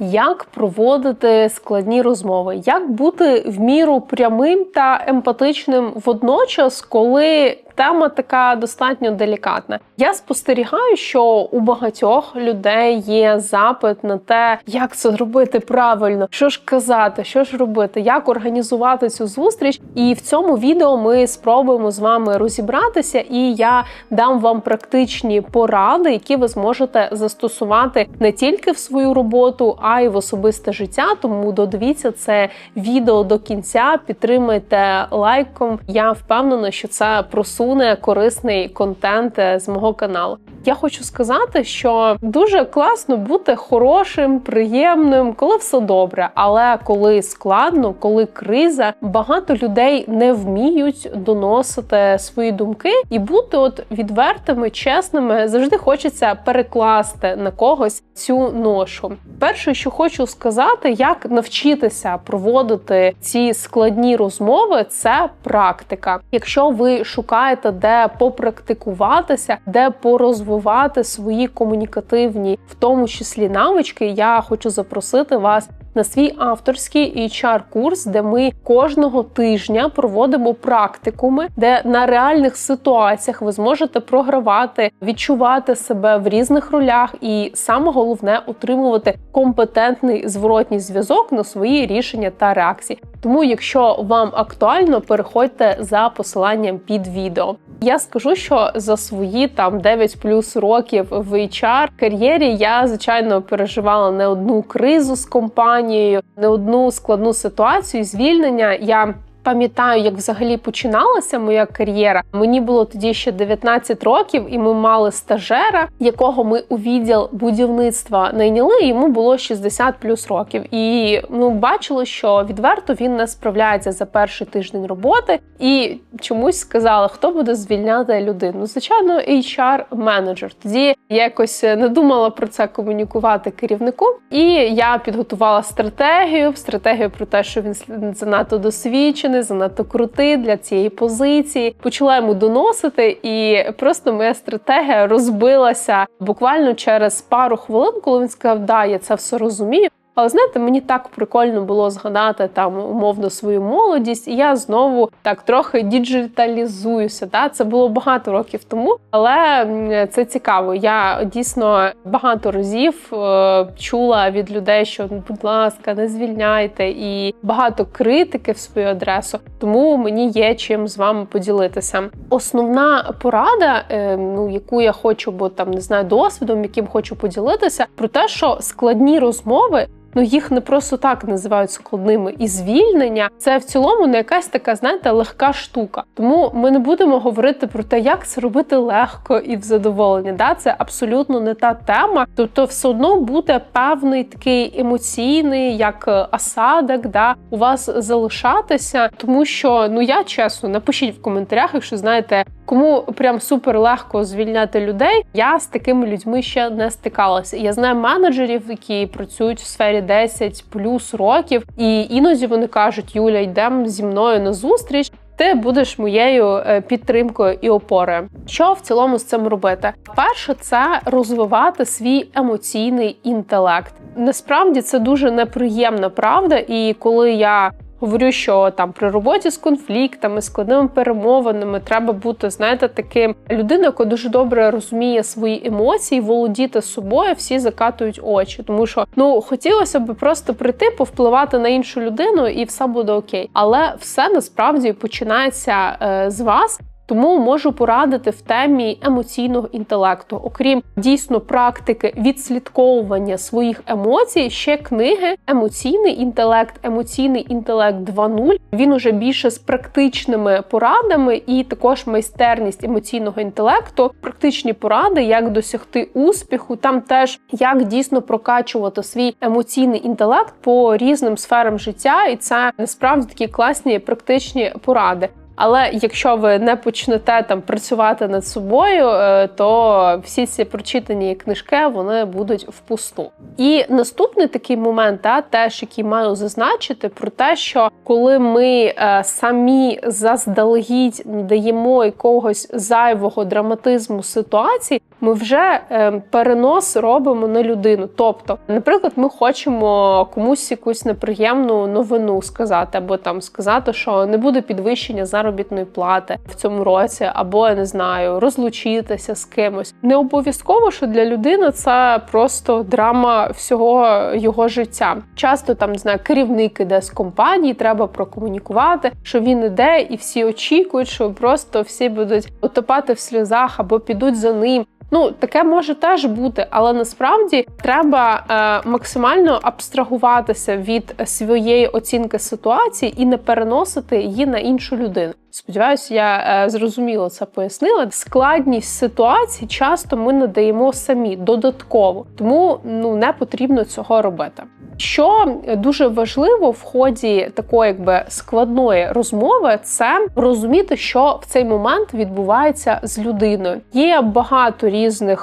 як проводити складні розмови, як бути в міру прямим та емпатичним водночас, коли тема така достатньо делікатна. Я спостерігаю, що у багатьох людей є запит на те, як це робити правильно, що ж казати, що ж робити, як організувати цю зустріч. І в цьому відео ми спробуємо з вами розібратися, і я дам вам практичні поради, які ви зможете застосувати не тільки в свою роботу, а й в особисте життя. Тому додивіться це відео до кінця, підтримайте лайком. Я впевнена, що це просуне корисний контент е, з мого каналу. Я хочу сказати, що дуже класно бути хорошим, приємним, коли все добре. Але коли складно, коли криза, багато людей не вміють доносити свої думки і бути от відвертими, чесними, завжди хочеться перекласти на когось цю ношу. Перше, що хочу сказати, як навчитися проводити ці складні розмови, це практика. Якщо ви шукаєте, де попрактикуватися, де порозвивати свої комунікативні, в тому числі навички, я хочу запросити вас на свій авторський HR-курс, де ми кожного тижня проводимо практикуми, де на реальних ситуаціях ви зможете програвати, відчувати себе в різних ролях, і саме головне отримувати компетентний зворотній зв'язок на свої рішення та реакції. Тому, якщо вам актуально, переходьте за посиланням під відео. Я скажу, що за свої там 9 плюс років в HR кар'єрі я звичайно переживала не одну кризу з компанією, не одну складну ситуацію звільнення. Я пам'ятаю, як взагалі починалася моя кар'єра. Мені було тоді ще 19 років, і ми мали стажера, якого ми у відділ будівництва найняли. Йому було 60 плюс років. І ну бачили, що відверто він не справляється за перший тиждень роботи. І чомусь сказали, хто буде звільняти людину. Звичайно, hr менеджер Тоді я якось не думала про це комунікувати керівнику. І я підготувала стратегію, стратегію про те, що він занадто досвідчений занадто крутий для цієї позиції. Почала йому доносити, і просто моя стратегія розбилася буквально через пару хвилин, коли він сказав, да, я це все розумію. Але знаєте, мені так прикольно було згадати там умовно свою молодість, і я знову так трохи діджиталізуюся. Та це було багато років тому, але це цікаво. Я дійсно багато разів е, чула від людей, що ну, будь ласка, не звільняйте, і багато критики в свою адресу. Тому мені є чим з вами поділитися. Основна порада, е, ну яку я хочу, бо там не знаю досвідом, яким хочу поділитися, про те, що складні розмови ну їх не просто так називають складними. І звільнення це в цілому не якась така, знаєте, легка штука. Тому ми не будемо говорити про те, як це робити легко і в задоволення. Да, це абсолютно не та тема. Тобто, все одно буде певний такий емоційний, як осадок, да, у вас залишатися, тому що ну я чесно напишіть в коментарях, якщо знаєте. Кому прям супер легко звільняти людей, я з такими людьми ще не стикалася. Я знаю менеджерів, які працюють в сфері 10 плюс років, і іноді вони кажуть: Юля, йдемо зі мною на зустріч. Ти будеш моєю е, підтримкою і опорою. Що в цілому з цим робити? Перше, це розвивати свій емоційний інтелект. Насправді це дуже неприємна правда, і коли я Говорю, що там при роботі з конфліктами, складними перемовинами треба бути, знаєте, таким людиною, яка дуже добре розуміє свої емоції, володіти собою, всі закатують очі. Тому що ну хотілося б просто прийти, повпливати на іншу людину, і все буде окей. Але все насправді починається е, з вас. Тому можу порадити в темі емоційного інтелекту, окрім дійсно практики відслідковування своїх емоцій, ще книги Емоційний інтелект, емоційний інтелект 2.0». Він уже більше з практичними порадами, і також майстерність емоційного інтелекту, практичні поради, як досягти успіху, там теж як дійсно прокачувати свій емоційний інтелект по різним сферам життя, і це насправді такі класні практичні поради. Але якщо ви не почнете там працювати над собою, е, то всі ці прочитані книжки вони будуть впусту. І наступний такий момент, та теж який маю зазначити, про те, що коли ми е, самі заздалегідь даємо якогось зайвого драматизму ситуації, ми вже е, перенос робимо на людину. Тобто, наприклад, ми хочемо комусь якусь неприємну новину сказати, або там сказати, що не буде підвищення заробітної плати в цьому році, або я не знаю, розлучитися з кимось. Не обов'язково, що для людини це просто драма всього його життя. Часто там не знаю, керівник іде з компанії, треба прокомунікувати, що він іде, і всі очікують, що просто всі будуть утопати в сльозах або підуть за ним. Ну, таке може теж бути, але насправді треба е, максимально абстрагуватися від своєї оцінки ситуації і не переносити її на іншу людину. Сподіваюся, я е, зрозуміло це пояснила. Складність ситуації часто ми надаємо самі додатково, тому ну не потрібно цього робити. Що дуже важливо в ході такої якби складної розмови, це розуміти, що в цей момент відбувається з людиною. Є багато різних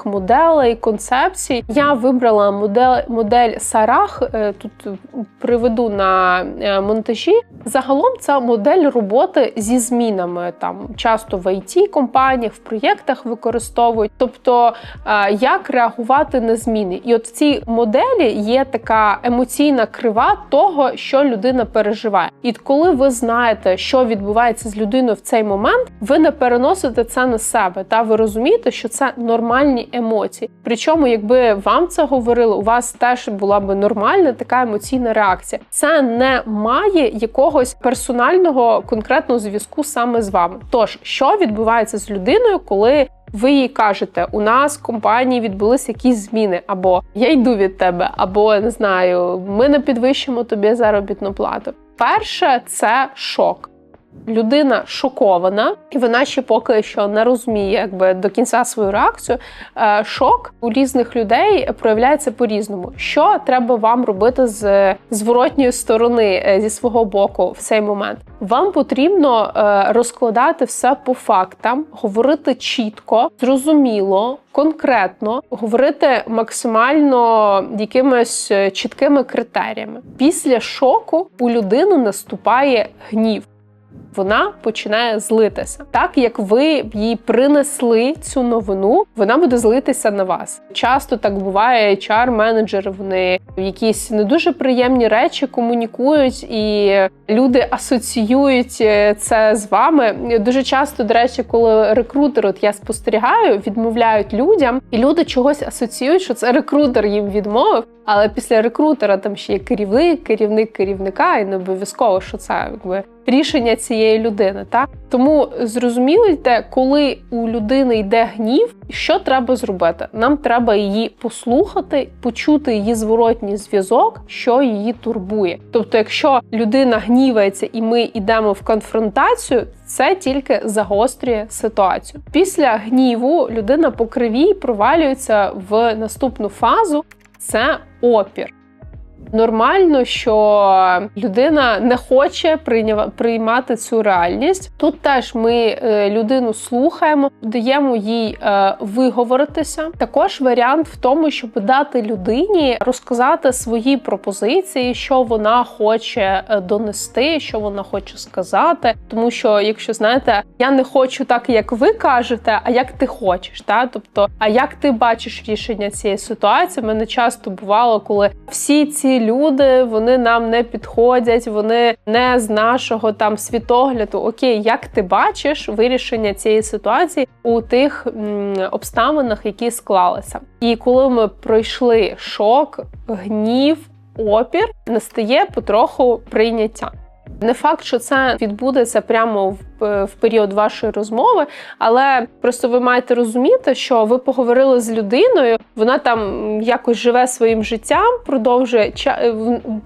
моделей, концепцій. Я вибрала модель модель Сарах. е, Тут приведу на е, монтажі. Загалом це модель роботи зі змінами. Там часто в it компаніях в проєктах використовують. Тобто, е, як реагувати на зміни, і от в цій моделі є така емоційна крива того, що людина переживає. І коли ви знаєте, що відбувається з людиною в цей момент, ви не переносите це на себе. Та ви розумієте, що це нормальні емоції. Причому, якби вам це говорили, у вас теж була би нормальна така емоційна реакція. Це не має якогось персонального конкретного зв'язку саме з вами. Тож, що відбувається з людиною, коли ви їй кажете, у нас в компанії відбулися якісь зміни, або я йду від тебе, або не знаю, ми не підвищимо тобі заробітну плату. Перше це шок. Людина шокована, і вона ще поки що не розуміє, якби до кінця свою реакцію. Е, Шок у різних людей проявляється по-різному. Що треба вам робити з зворотньої сторони е, зі свого боку в цей момент? Вам потрібно е, розкладати все по фактам, говорити чітко, зрозуміло, конкретно, говорити максимально якимись чіткими критеріями. Після шоку у людини наступає гнів вона починає злитися. Так як ви їй принесли цю новину, вона буде злитися на вас. Часто так буває. hr менеджери вони якісь не дуже приємні речі комунікують, і люди асоціюють е, це з вами. Дуже часто, до речі, коли рекрутер, от я спостерігаю, відмовляють людям, і люди чогось асоціюють, що це рекрутер їм відмовив. Але після рекрутера там ще є керівник, керівник керівника, і не обов'язково, що це якби рішення цієї людини. Так тому зрозумілите, коли у людини йде гнів, що треба зробити? Нам треба її послухати, почути її зворотній зв'язок, що її турбує. Тобто, якщо людина гнівається і ми йдемо в конфронтацію, це тільки загострює ситуацію. Після гніву людина по кривій провалюється в наступну фазу. Це опір. Нормально, що людина не хоче приймати цю реальність. Тут теж ми е, людину слухаємо, даємо їй е, виговоритися. Також варіант в тому, щоб дати людині розказати свої пропозиції, що вона хоче е, донести, що вона хоче сказати. Тому що, якщо знаєте, я не хочу так, як ви кажете, а як ти хочеш, та тобто, а як ти бачиш рішення цієї ситуації? Мене часто бувало, коли всі ці люди вони нам не підходять, вони не з нашого там світогляду. Окей, як ти бачиш вирішення цієї ситуації у тих м, обставинах, які склалися? І коли ми пройшли шок, гнів, опір, настає потроху прийняття. Не факт, що це відбудеться прямо в в період вашої розмови, але просто ви маєте розуміти, що ви поговорили з людиною, вона там якось живе своїм життям, продовжує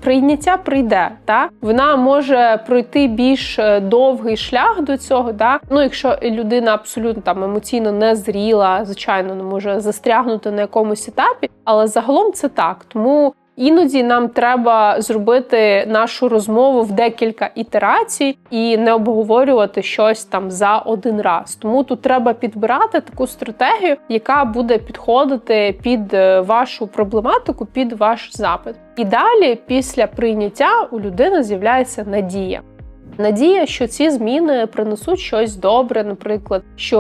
прийняття прийде. Та вона може пройти більш е, довгий шлях до цього. Да? Ну, якщо людина абсолютно там емоційно не зріла, звичайно, не може застрягнути на якомусь етапі, але загалом це так. Тому Іноді нам треба зробити нашу розмову в декілька ітерацій і не обговорювати щось там за один раз. Тому тут треба підбирати таку стратегію, яка буде підходити під е, вашу проблематику, під ваш запит. І далі, після прийняття, у людини з'являється надія. Надія, що ці зміни принесуть щось добре, наприклад, що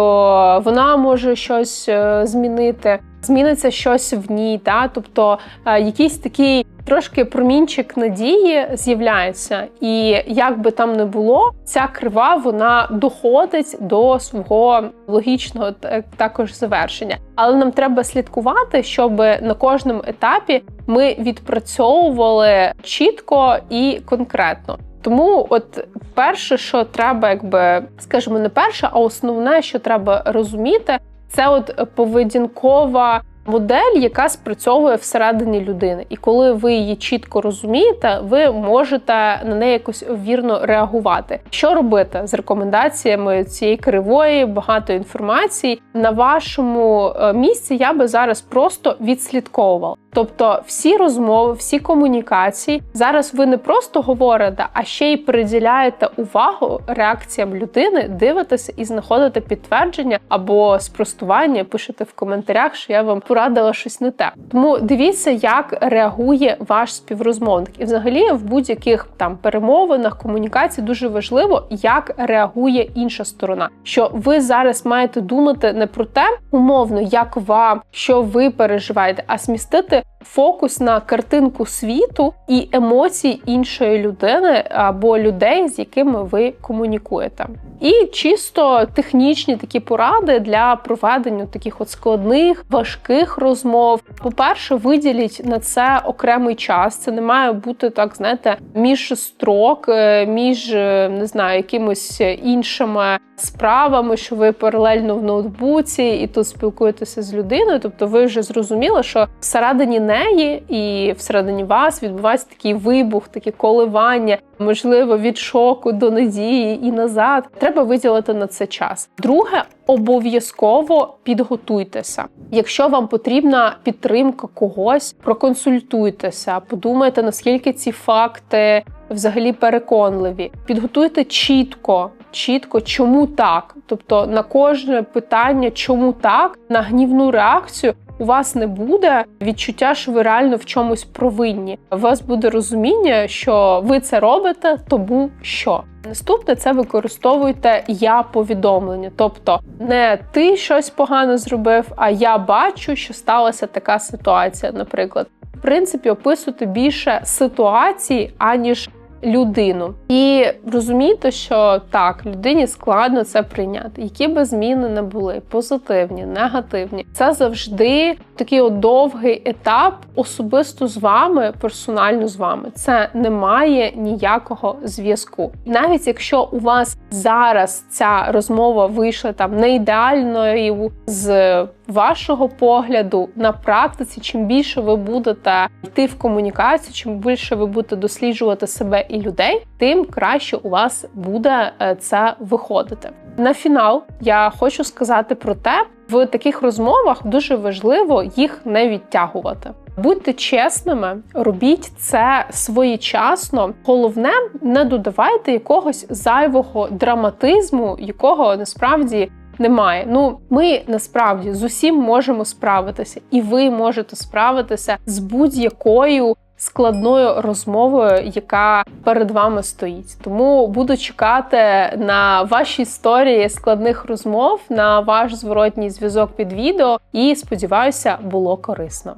вона може щось е, змінити, зміниться щось в ній, та тобто е, якийсь такий трошки промінчик надії з'являється, і як би там не було, ця крива вона доходить до свого логічного також завершення. Але нам треба слідкувати, щоб на кожному етапі ми відпрацьовували чітко і конкретно. Тому, от перше, що треба, якби скажімо, не перше, а основне, що треба розуміти, це от поведінкова модель, яка спрацьовує всередині людини. І коли ви її чітко розумієте, ви можете на неї якось вірно реагувати. Що робити з рекомендаціями цієї кривої, багато інформації на вашому е, місці? Я би зараз просто відслідковувала. Тобто, всі розмови, всі комунікації зараз ви не просто говорите, а ще й приділяєте увагу реакціям людини, дивитеся і знаходите підтвердження або спростування. Пишете в коментарях, що я вам порадила щось не те. Тому дивіться, як реагує ваш співрозмовник, і взагалі в будь-яких там перемовинах комунікації дуже важливо, як реагує інша сторона. Що ви зараз маєте думати не про те, умовно, як вам, що ви переживаєте, а смістити фокус на картинку світу і емоцій іншої людини або людей, з якими ви комунікуєте. І чисто технічні такі поради для проведення таких от складних, важких розмов. По-перше, виділіть на це окремий час. Це не має бути так, знаєте, між строк, е, між е, не знаю, якимось іншими справами, що ви паралельно в ноутбуці і тут спілкуєтеся з людиною. Тобто, ви вже зрозуміли, що всередині неї і всередині вас відбувається такий вибух, таке коливання, можливо, від шоку до надії і назад. Треба виділити на це час. Друге, обов'язково підготуйтеся. Якщо вам потрібна підтримка когось, проконсультуйтеся, подумайте, наскільки ці факти взагалі переконливі. Підготуйте чітко, чітко, чому так. Тобто на кожне питання, чому так, на гнівну реакцію. У вас не буде відчуття, що ви реально в чомусь провинні. У вас буде розуміння, що ви це робите, тому що наступне це використовуйте я повідомлення. Тобто не ти щось погано зробив, а я бачу, що сталася така ситуація. Наприклад, в принципі, описуйте більше ситуації, аніж людину. І розуміти, що так, людині складно це прийняти, які би зміни не були, позитивні, негативні. Це завжди такий от довгий етап, особисто з вами, персонально з вами. Це не має ніякого зв'язку. Навіть якщо у вас зараз ця розмова вийшла там не ідеальною з вашого погляду на практиці, чим більше ви будете йти в комунікацію, чим більше ви будете досліджувати себе і людей, тим краще у вас буде е, це виходити. На фінал я хочу сказати про те, в таких розмовах дуже важливо їх не відтягувати. Будьте чесними, робіть це своєчасно. Головне, не додавайте якогось зайвого драматизму, якого насправді немає. Ну, ми насправді з усім можемо справитися, і ви можете справитися з будь-якою. Складною розмовою, яка перед вами стоїть, тому буду чекати на ваші історії складних розмов, на ваш зворотній зв'язок під відео, і сподіваюся, було корисно.